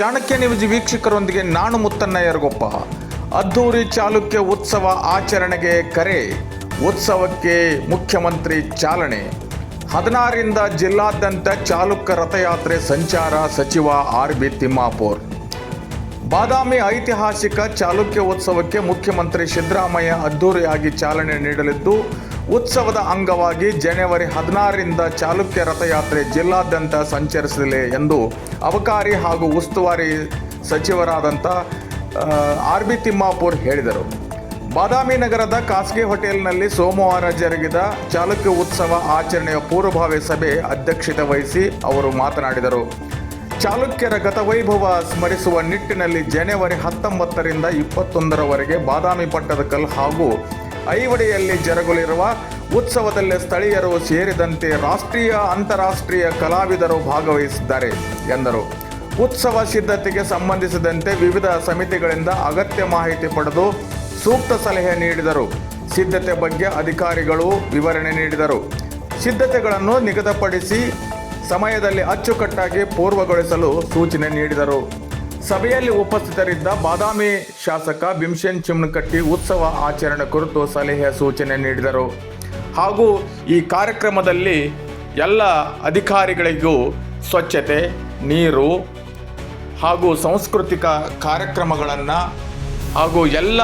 Chanakya news ವೀಕ್ಷಕರೊಂದಿಗೆ ನಾನು ಮುತ್ತಣ್ಣಯ್ಯರಗೊಪ್ಪ ಅದ್ಧೂರಿ ಚಾಲುಕ್ಯ ಉತ್ಸವ ಆಚರಣೆಗೆ ಕರೆ. ಉತ್ಸವಕ್ಕೆ ಮುಖ್ಯಮಂತ್ರಿ ಚಾಲನೆ. ಹದಿನಾರರಿಂದ ಜಿಲ್ಲಾದ್ಯಂತ ಚಾಲುಕ್ಯ ರಥಯಾತ್ರೆ ಸಂಚಾರ ಸಚಿವ ಆರ್ ಬಿ ತಿಮ್ಮಾಪುರ್. ಬಾದಾಮಿ ಐತಿಹಾಸಿಕ ಚಾಲುಕ್ಯ ಉತ್ಸವಕ್ಕೆ ಮುಖ್ಯಮಂತ್ರಿ ಸಿದ್ದರಾಮಯ್ಯ ಅದ್ಧೂರಿಯಾಗಿ ಚಾಲನೆ ನೀಡಲಿದ್ದು ಉತ್ಸವದ ಅಂಗವಾಗಿ ಜನವರಿ ಹದಿನಾರರಿಂದ ಚಾಲುಕ್ಯ ರಥಯಾತ್ರೆ ಜಿಲ್ಲಾದ್ಯಂತ ಸಂಚರಿಸಲಿದೆ ಎಂದು ಅಬಕಾರಿ ಹಾಗೂ ಉಸ್ತುವಾರಿ ಸಚಿವರಾದಂಥ ಆರ್ ಬಿ ತಿಮ್ಮಾಪುರ್ ಹೇಳಿದರು. ಬಾದಾಮಿ ನಗರದ ಖಾಸಗಿ ಹೋಟೆಲ್ನಲ್ಲಿ ಸೋಮವಾರ ಜರುಗಿದ ಚಾಲುಕ್ಯ ಉತ್ಸವ ಆಚರಣೆಯ ಪೂರ್ವಭಾವಿ ಸಭೆ ಅಧ್ಯಕ್ಷತೆ ವಹಿಸಿ ಅವರು ಮಾತನಾಡಿದರು. ಚಾಲುಕ್ಯರ ಗತವೈಭವ ಸ್ಮರಿಸುವ ನಿಟ್ಟಿನಲ್ಲಿ ಜನವರಿ ಹತ್ತೊಂಬತ್ತರಿಂದ ಇಪ್ಪತ್ತೊಂದರವರೆಗೆ ಬಾದಾಮಿ ಪಟ್ಟದಕಲ್ ಹಾಗೂ ಐವಡಿಯಲ್ಲಿ ಜರುಗಲಿರುವ ಉತ್ಸವದಲ್ಲಿ ಸ್ಥಳೀಯರು ಸೇರಿದಂತೆ ರಾಷ್ಟ್ರೀಯ, ಅಂತಾರಾಷ್ಟ್ರೀಯ ಕಲಾವಿದರು ಭಾಗವಹಿಸಿದ್ದಾರೆ ಎಂದರು. ಉತ್ಸವ ಸಿದ್ಧತೆಗೆ ಸಂಬಂಧಿಸಿದಂತೆ ವಿವಿಧ ಸಮಿತಿಗಳಿಂದ ಅಗತ್ಯ ಮಾಹಿತಿ ಪಡೆದು ಸೂಕ್ತ ಸಲಹೆ ನೀಡಿದರು. ಸಿದ್ಧತೆ ಬಗ್ಗೆ ಅಧಿಕಾರಿಗಳು ವಿವರಣೆ ನೀಡಿದರು. ಸಿದ್ಧತೆಗಳನ್ನು ನಿಗದಿಪಡಿಸಿ ಸಮಯದಲ್ಲಿ ಅಚ್ಚುಕಟ್ಟಾಗಿ ಪೂರ್ವಗೊಳಿಸಲು ಸೂಚನೆ ನೀಡಿದರು. ಸಭೆಯಲ್ಲಿ ಉಪಸ್ಥಿತರಿದ್ದ ಬಾದಾಮಿ ಶಾಸಕ ಭೀಮಸೇನ್ ಚಿಮ್ನಕಟ್ಟಿ ಉತ್ಸವ ಆಚರಣೆ ಕುರಿತು ಸಲಹೆ ಸೂಚನೆ ನೀಡಿದರು. ಹಾಗೂ ಈ ಕಾರ್ಯಕ್ರಮದಲ್ಲಿ ಎಲ್ಲ ಅಧಿಕಾರಿಗಳಿಗೂ ಸ್ವಚ್ಛತೆ, ನೀರು ಹಾಗೂ ಸಾಂಸ್ಕೃತಿಕ ಕಾರ್ಯಕ್ರಮಗಳನ್ನು ಹಾಗೂ ಎಲ್ಲ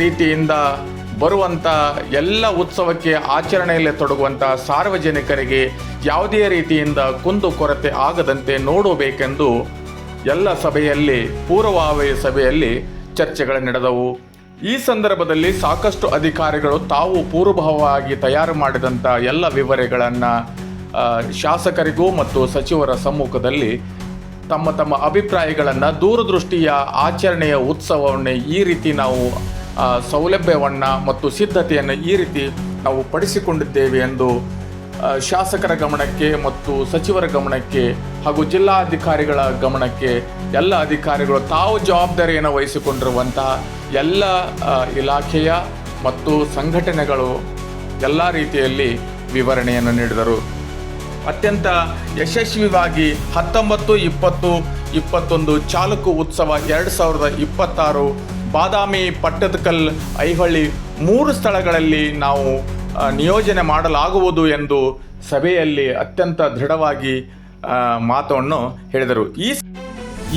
ರೀತಿಯಿಂದ ಬರುವಂಥ ಎಲ್ಲ ಉತ್ಸವಕ್ಕೆ ಆಚರಣೆಯಲ್ಲಿ ತೊಡಗುವಂಥ ಸಾರ್ವಜನಿಕರಿಗೆ ಯಾವುದೇ ರೀತಿಯಿಂದ ಕುಂದು ಕೊರತೆ ಆಗದಂತೆ ನೋಡಬೇಕೆಂದು ಎಲ್ಲ ಸಭೆಯಲ್ಲಿ ಪೂರ್ವಾವಯ ಸಭೆಯಲ್ಲಿ ಚರ್ಚೆಗಳು ನಡೆದವು ಈ ಸಂದರ್ಭದಲ್ಲಿ ಸಾಕಷ್ಟು ಅಧಿಕಾರಿಗಳು ತಾವು ಪೂರ್ವಭಾವವಾಗಿ ತಯಾರು ಮಾಡಿದಂಥ ಎಲ್ಲ ವಿವರಗಳನ್ನು ಶಾಸಕರಿಗೂ ಮತ್ತು ಸಚಿವರ ಸಮ್ಮುಖದಲ್ಲಿ ತಮ್ಮ ತಮ್ಮ ಅಭಿಪ್ರಾಯಗಳನ್ನು, ದೂರದೃಷ್ಟಿಯ ಆಚರಣೆಯ ಉತ್ಸವವನ್ನು ಈ ರೀತಿ ನಾವು ಸೌಲಭ್ಯವನ್ನು ಮತ್ತು ಸಿದ್ಧತೆಯನ್ನು ಈ ರೀತಿ ನಾವು ಪಡಿಸಿಕೊಂಡಿದ್ದೇವೆ ಎಂದು ಶಾಸಕರ ಗಮನಕ್ಕೆ ಮತ್ತು ಸಚಿವರ ಗಮನಕ್ಕೆ ಹಾಗೂ ಜಿಲ್ಲಾಧಿಕಾರಿಗಳ ಗಮನಕ್ಕೆ ಎಲ್ಲ ಅಧಿಕಾರಿಗಳು ತಾವು ಜವಾಬ್ದಾರಿಯನ್ನು ವಹಿಸಿಕೊಂಡಿರುವಂತಹ ಎಲ್ಲ ಇಲಾಖೆಯ ಮತ್ತು ಸಂಘಟನೆಗಳು ಎಲ್ಲ ರೀತಿಯಲ್ಲಿ ವಿವರಣೆಯನ್ನು ನೀಡಿದರು. ಅತ್ಯಂತ ಯಶಸ್ವಿಯಾಗಿ ಹತ್ತೊಂಬತ್ತು, ಇಪ್ಪತ್ತು, ಇಪ್ಪತ್ತೊಂದು ಚಾಲುಕು ಉತ್ಸವ ಎರಡು ಸಾವಿರದ ಇಪ್ಪತ್ತಾರು ಬಾದಾಮಿ ಪಟ್ಟದಕಲ್ ಐಹಳ್ಳಿ ಮೂರು ಸ್ಥಳಗಳಲ್ಲಿ ನಾವು ನಿಯೋಜನೆ ಮಾಡಲಾಗುವುದು ಎಂದು ಸಭೆಯಲ್ಲಿ ಅತ್ಯಂತ ದೃಢವಾಗಿ ಮಾತನ್ನು ಹೇಳಿದರು. ಈ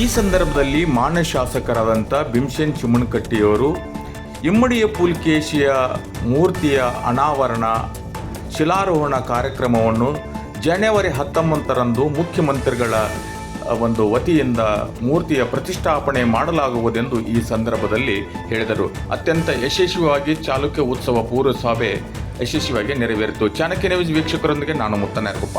ಈ ಸಂದರ್ಭದಲ್ಲಿ ಮಾನ್ಯ ಶಾಸಕರಾದಂಥ ಭೀಮಸೇನ್ ಚಿಮ್ಮನಕಟ್ಟಿಯವರು, ಇಮ್ಮಡಿಯ ಪುಲ್ಕೇಶಿಯ ಮೂರ್ತಿಯ ಅನಾವರಣ, ಶಿಲಾರೋಹಣ ಕಾರ್ಯಕ್ರಮವನ್ನು ಜನವರಿ ಹತ್ತೊಂಬತ್ತರಂದು ಮುಖ್ಯಮಂತ್ರಿಗಳ ಒಂದು ವತಿಯಿಂದ ಮೂರ್ತಿಯ ಪ್ರತಿಷ್ಠಾಪನೆ ಮಾಡಲಾಗುವುದೆಂದು ಈ ಸಂದರ್ಭದಲ್ಲಿ ಹೇಳಿದರು. ಅತ್ಯಂತ ಯಶಸ್ವಿಯಾಗಿ ಚಾಲುಕ್ಯ ಉತ್ಸವ ಪೂರ್ವಸಭೆ ಯಶಸ್ವಿಯಾಗಿ ನೆರವೇರಿತು. ಚಾಣಕ್ಯ ನ್ಯೂಸ್ ವೀಕ್ಷಕರೊಂದಿಗೆ ನಾನು ಮುತ್ತನೇರಕೊಪ್ಪ